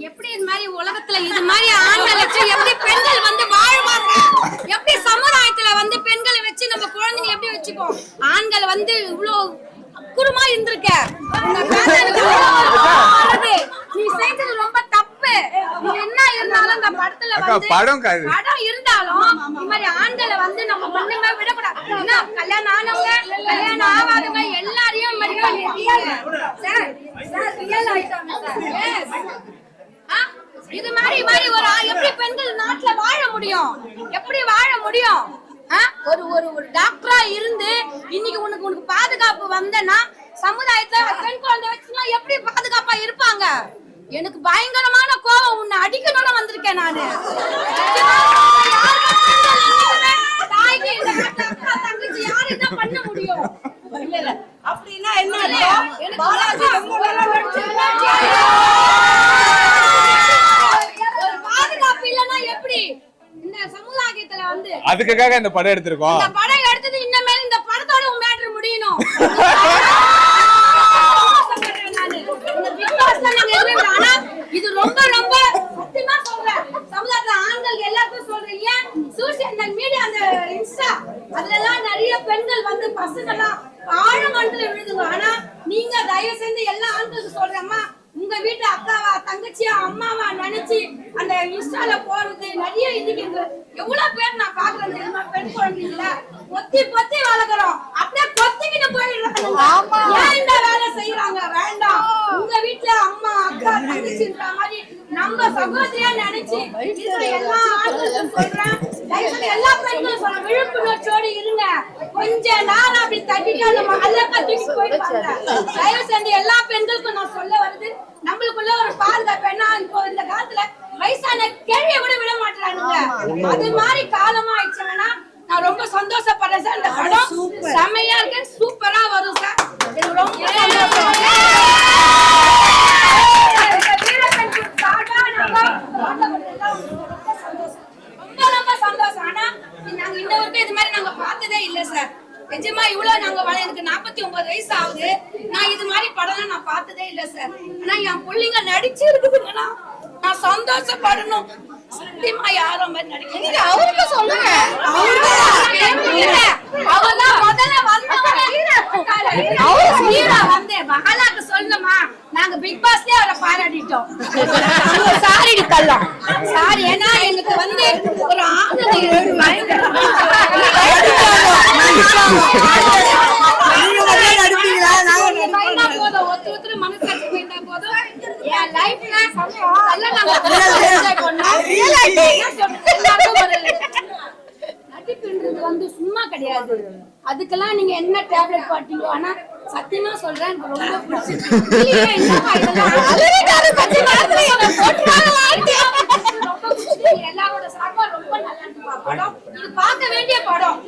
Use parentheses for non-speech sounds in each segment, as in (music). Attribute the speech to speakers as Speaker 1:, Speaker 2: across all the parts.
Speaker 1: எப்படி இது மாதிரி உலகத்துல இது மாதிரி ஆண்கள் வச்சு எப்படி பெண்கள் வந்து வாழ்வாங்க? எப்படி சமுதாயத்துல வந்து பெண்களை வச்சு நம்ம குழந்தைங்க எப்படி வச்சுப்போம்? ஆண்கள் வந்து இவ்ளோ குருமா இருந்திருக்க. இவ்வளவு. நீ செஞ்சது ரொம்ப தப்பு. என்ன இருந்தாலும் இந்த படத்துல வந்து
Speaker 2: படம்
Speaker 1: இருந்தாலும் இந்த மாதிரி ஆண்களை வந்து நம்ம ஒண்ணுமே விடக்கூடாது. என்ன கல்யாணம் ஆனவங்க கல்யாணம் ஆகாதவங்க எல்லாரையும் இந்த சார் ரியல் ஆயிட்டாங்க சார் Yes. ஆ? இது மாதிரி மாதிரி ஒரு ஆ- எப்படி பெண்கள் நாட்டுல வாழ முடியும். எப்படி வாழ முடியும்? ஒரு ஒரு ஒரு டாக்டரா இருந்து இன்னைக்கு உனக்கு உனக்கு பாதுகாப்பு வந்தனா சமுதாயத்துல பெண் குழந்தை வச்சுனா எப்படி பாதுகாப்பா இருப்பாங்க? எனக்கு பயங்கரமான கோவம் உன்னை அடிக்கணும்னு வந்திருக்கேன் நானு. பண்ண முடியும்?
Speaker 3: அப்படின்னா என்ன பாலாஜி
Speaker 1: ஒரு பாதுகாப்பு இல்லைன்னா எப்படி இந்த சமுதாயத்துல வந்து
Speaker 2: அதுக்காக இந்த படம் எடுத்திருக்கோம்.
Speaker 1: இந்த படம் எடுத்தது இன்னமேல் இந்த படத்தோட உன் மேட்ரு முடியணும். (laughs) இது ரொம்ப ரொம்ப சத்தியமா சொல்றேன். சமுதாயத்துல ஆண்கள் எல்லாருக்கும் சொல்றேன். ஏன்? சோசியல் மீடியா அந்த இன்ஸ்டா அதுல எல்லாம் நிறைய பெண்கள் வந்து பசங்க எல்லாம் ஆழமண்டல விழுதுங்க. ஆனா நீங்க தயவு செஞ்சு எல்லா ஆண்களுக்கு சொல்றேம்மா உங்க வீட்டு அக்காவா தங்கச்சியா அம்மாவா நினைச்சு அந்த இன்ஸ்டால போறது நிறைய இன்னைக்கு இந்த எவ்வளவு பேர் நான் பாக்குறேன் தெரியுமா? பெண் குழந்தைங்கள. பொத்தி பொத்தி வளர்க்குறோம். அப்படியே கொத்திக்கிட்டு போயிடுறாங்க. ஏன் இந்த வேலை செய்யறாங்க வேண்டாம். உங்க வீட்டுல அம்மா அக்கா தங்கச்சின்ற மாதிரி நம்ம சகோதரியா நினைச்சு எல்லா ஆண்களுக்கும் சொல்றேன். எல்லா பெண்களும் சொல்றேன். விழிப்புணர்ச்சியோடு இருங்க. கொஞ்ச நாள் அப்படி தட்டிட்டு அந்த மகல்ல கட்டிட்டு போயிடுவாங்க தயவு செஞ்சு எல்லா பெண்களுக்கும் நான் சொல்ல வருது. நம்மளுக்குள்ள ஒரு பாதுகாப்பு என்ன இப்போ இந்த காலத்துல வயசான கேள்விய கூட விட மாட்டானுங்க அது மாதிரி காலமா ஆயிடுச்சுன்னா நான் ரொம்ப சந்தோஷப்படுறேன் சார். இந்த படம் செமையா இருக்கு. சூப்பரா வரும் சார். ரொம்ப ரொம்ப சந்தோஷம். ரொம்ப ரொம்ப சந்தோஷம். ஆனா நாங்க இன்ன வரைக்கும் இது மாதிரி நாங்க பார்த்ததே இல்ல சார். நிஜமா இவ்வளவு நாங்க வள எனக்கு நாற்பத்தி ஒன்பது வயசு ஆகுது. நான் இது மாதிரி படம்லாம் நான் பார்த்ததே இல்ல சார் ஆனா என் பிள்ளைங்க நடிச்சு இருக்குதுங்கன்னா நான் சந்தோஷப்படணும். சத்தியமா யாரோ மாதிரி நடிக்க அவருக்கு சொல்லுங்க. அவர்தான் முதல்ல வந்தவங்க அவரு ஹீரோ வந்து. மகாலாக்கு சொல்லுமா நாங்க பிக் பாஸ்லயே அவரை பாராட்டிட்டோம். சாரி சாரி ஏன்னா எனக்கு வந்து ஒரு நடிப்புன்றது வந்து சும்மா கிடையாது அதுக்கெல்லாம் நீங்க என்ன டேப்லெட் பாட்டீங்க ஆனா சத்தியமா சொல்றேன் எனக்கு ரொம்ப பிடிச்சிருக்கு இல்லையே, என்னப்பா இதெல்லாம்? ரொம்ப பிடிச்சிருக்கு. எல்லாரோட சார்பா ரொம்ப நல்லா இருக்குப்பா படம். இது பார்க்க வேண்டிய படம்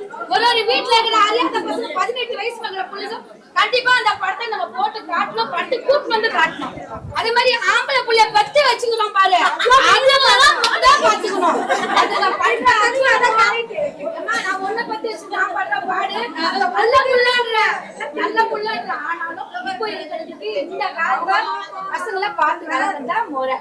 Speaker 1: ஒரு ஒரு வீட்டுல இருக்கிற அறியாத பசங்க பதினெட்டு வயசு இருக்கிற புள்ளைங்க கண்டிப்பா அந்த படத்தை நம்ம போட்டு காட்டணும் பட்டு கூட்டு வந்து காட்டணும். அது மாதிரி ஆம்பளை புள்ளைய பத்து வச்சுக்கிறோம் பாரு. அவங்களெல்லாம் முத பாத்துக்கணும் அதுல பண்ற அதுவும் அதான் நான் உன்னை பத்தி வச்சு நான் பண்ற பாடு. நல்ல புள்ளன்ற நல்ல புள்ளன்ற ஆனாலும் இப்போ இருக்கிறதுக்கு இந்த காலத்துல பசங்களை பார்த்து முறை.